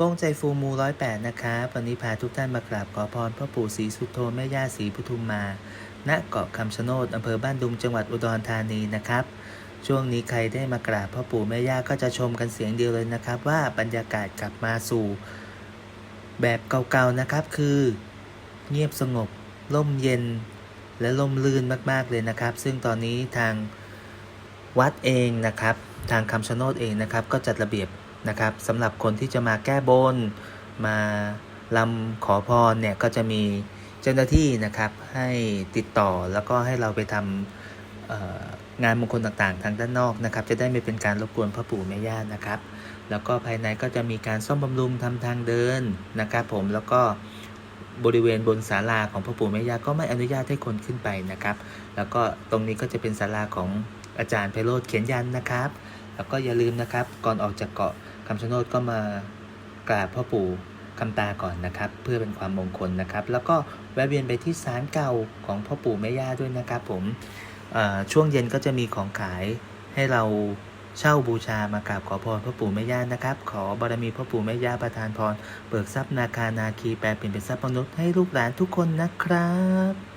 โป้งใจฟูมูร้อยแปดนะครับวันนี้พาทุกท่านมากราบขอพรพ่อปู่ศรีสุโธแม่ย่าศรีปทุมมา ณ เกาะคำชะโนดอำเภอบ้านดุงจังหวัดอุดรธานีนะครับ ช่วงนี้ใครได้มากราบพ่อปู่แม่ย่าก็จะชมกันเสียงเดียวเลยนะครับ ว่าบรรยากาศกลับมาสู่ แบบเก่าๆนะครับ คือ เงียบสงบ ร่มเย็น และร่มรื่นมากๆเลยนะครับ ซึ่งตอนนี้ทางวัดเองนะครับ ทางคำชะโนดเองนะครับ ก็จัดระเบียบ นะครับสำหรับคนที่จะมาแก้บน มาลำขอพรเนี่ยก็จะมีเจ้าหน้าที่นะครับให้ติดต่อแล้วก็ให้เราไปทำงานมงคลต่างๆ ทางด้านนอกนะครับ จะได้ไม่เป็นการรบกวนพ่อปู่แม่ย่านะครับ แล้วก็ภายในก็จะมีการซ่อมบำรุงทำทางเดินนะครับ ผมแล้วก็บริเวณบนศาลาของพ่อปู่แม่ย่าก็ไม่อนุญาตให้คนขึ้นไปนะครับ แล้วก็ตรงนี้ก็จะเป็นศาลาของอาจารย์ไพโรธเขียนยันนะครับ แล้วก็อย่าลืมนะครับ ก่อนออกจากเกาะคำชะโนดก็มากราบพ่อปู่คำตาก่อนนะครับ เพื่อเป็นความมงคลนะครับ แล้วก็แวะเวียนไปที่ศาลเก่าของพ่อปู่แม่ย่าด้วยนะครับ ผมช่วงเย็นก็จะมีของขายให้เราเช่าบูชามากราบขอพรพ่อปู่แม่ย่านะครับ ขอบารมีพ่อปู่แม่ย่าประทานพรเบิกทรัพย์นาคานาคีแปลเปลี่ยนเป็นทรัพย์มนุษย์ให้ลูกหลานทุกคนนะครับ